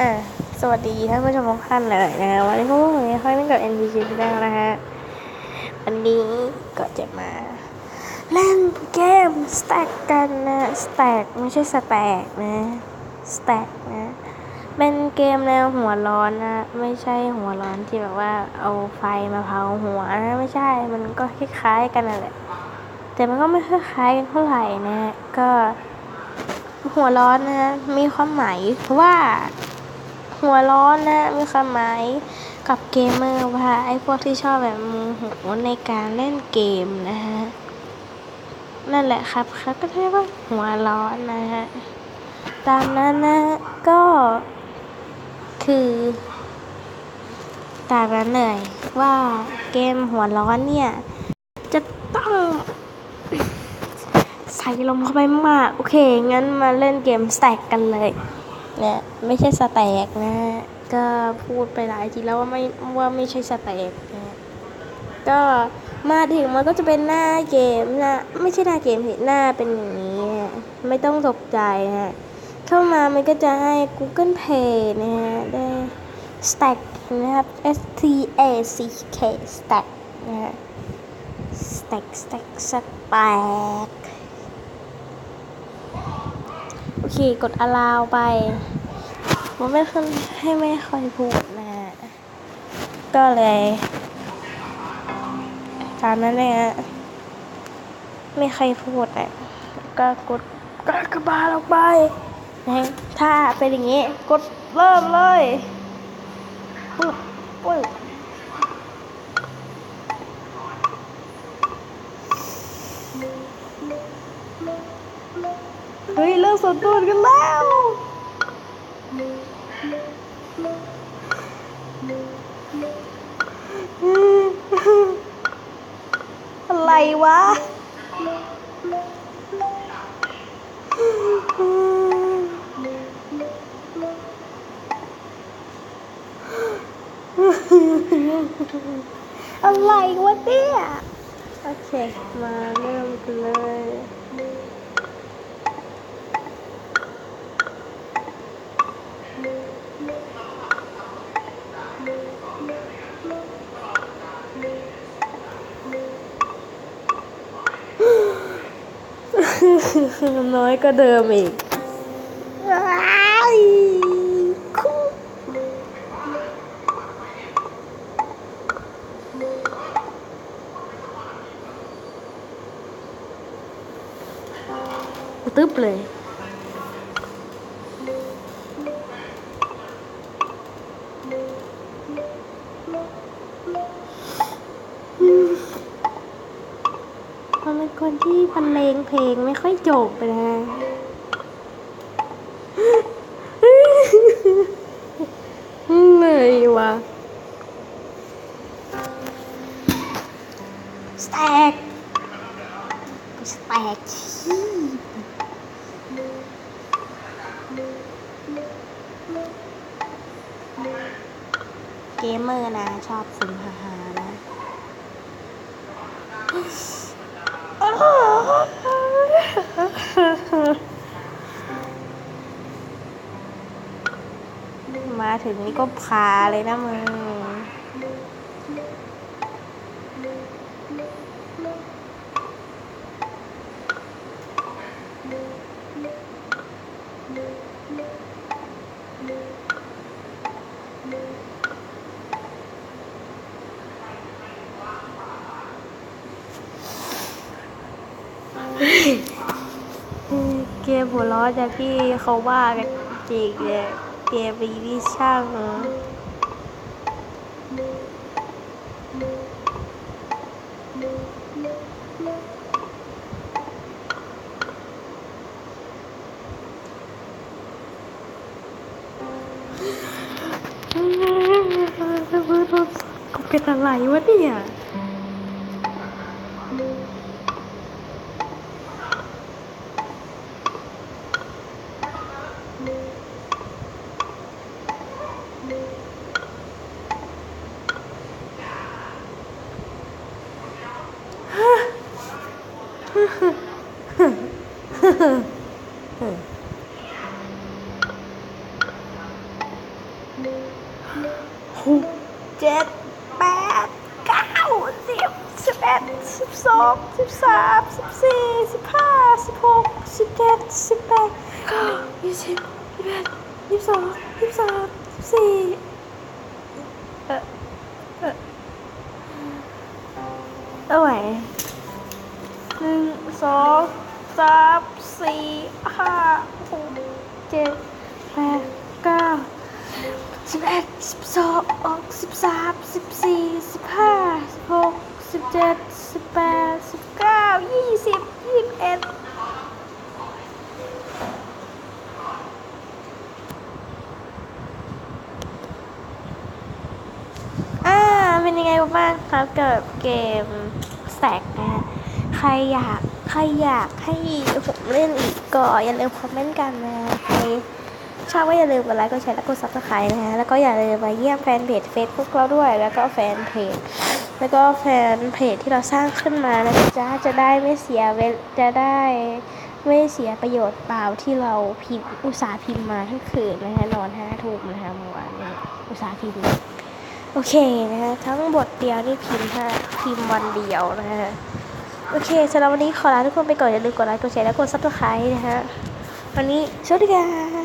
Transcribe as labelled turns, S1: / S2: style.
S1: อะสวัสดีท่านผู้ชมทุกท่านเลยนะฮะวันนี้พวกผมค่อยเล่กับ NPC แล้วนะฮะวันนี้ก็จะมา เล่นเกม Stack กันนะ Stack ไม่ใช่ Stack นะ Stack นะเป็นเกมแนวหัวร้อนนะไม่ใช่หัวร้อนที่แบบว่าเอาไฟมาเผาหัวนะไม่ใช่มันก็คล้ายๆกันนั่นแหละแต่มันก็ไม่ค่อยคล้ายกันเท่าไหร่นะก็หัวร้อนนะมีความหมายว่า หัวร้อนนะมีความหมายกับเกมเมอร์ว่าไอ้พวกที่ชอบแบบโมโหในการเล่นเกมนะฮะนั่นแหละครับเขาก็เรียกว่าหัวร้อนนะฮะตามนั้นนะก็คือตามนั้นเลยว่าเกมหัวร้อนเนี่ย จะต้องใส่ลมเข้าไปมาก โอเค งั้นมาเล่นเกมแตกกันเลย นี่ยไม่ใช่สแต็กนะ ก็พูดไปหลายทีแล้วว่าไม่ว่าไม่ใช่สแต็กนะก็มาถึงมันก็จะเป็นหน้าเกมน้าไม่ใช่หน้าเกมสิหน้าเป็นอย่างนี้ ไม่ต้องตกใจฮะเข้ามามันก็จะให้ Google Play นะฮะได้ stack นะครับ S T A C K stack นะฮะ stack stack stack โอเค กด allow ไป มันไม่ค่อยให้ไม่ค่อยพูดนะ ก็เลย ตามนั้นเลยฮะไม่ค่อยพูดอะก็กดกดกระบาลออกไปนะถ้าเป็นอย่างนี้ กดเริ่มเลยปึ๊บปึ๊บ อะไรวะอะไรวะเนี่ย โอเค มาเริ่มกันเลย น้อยก็เดิมอีกตึ๊บเลย เขาเป็นคนที่บรรเลงเพลงไม่ค่อยจบนะเหนื่อยวะสแต็กสแต็กขี้เกมเมอร์นะ ชอบสิ่งฮา ถึงนี่ก็พาเลยนะมึงเกมหัวล้อจากที่เขาว่ากันจริงเลย เกมนี้นี่ช่างกู หกเจ็ดแปดเก้าสิบสิบเอ็ดสิบสองสิบสามสิบสี่สิบห้าสิบหกสิบเจ็ดสิบแปดเก้ายี่สิบยี่สิบเอ็ดยี่สิบสองยี่สิบสามยี่สิบสี่ ห้าหกเจ็ดแปดเก้าสิบเอ็ดสิบสองสิบสามสิบสี่สิบห้าสิบหกสิบเจ็ดสิบแปดสิบเก้ายี่สิบยี่สิบเอ็ดอ่าเป็นยังไงบ้างครับกับเกม ใครอยาก ใครอยากให้ผมเล่นอีกก็อย่าลืมคอมเมนต์กันนะใครชอบก็อย่าลืมกดไลค์กดแชร์และกดซับสไครต์นะฮะแล้วก็อย่าลืมมาเยี่ยมแฟนเพจ Facebook เราด้วย แล้วก็แฟนเพจแล้วก็แฟนเพจที่เราสร้างขึ้นมานะจ๊ะจะได้ไม่เสียเวลจะได้ไม่เสียประโยชน์เปล่าที่เราพิมพ์อุตสาห์พิมพ์มาทั้งคืนนะฮะนอนห้าทุ่มนะคะเมื่อวานนี้อุตสาห์พิมพ์โอเคนะฮะทั้งบทเดียวนี่พิมพ์ห้าพิมพ์วันเดียวนะฮะ โอเคสำหรับวันนี้ขอลาทุกคนไปก่อนอย่าลืมกดไลค์กดแชร์และกดซับสไครต์นะฮะวันนี้สวัสดีค่ะ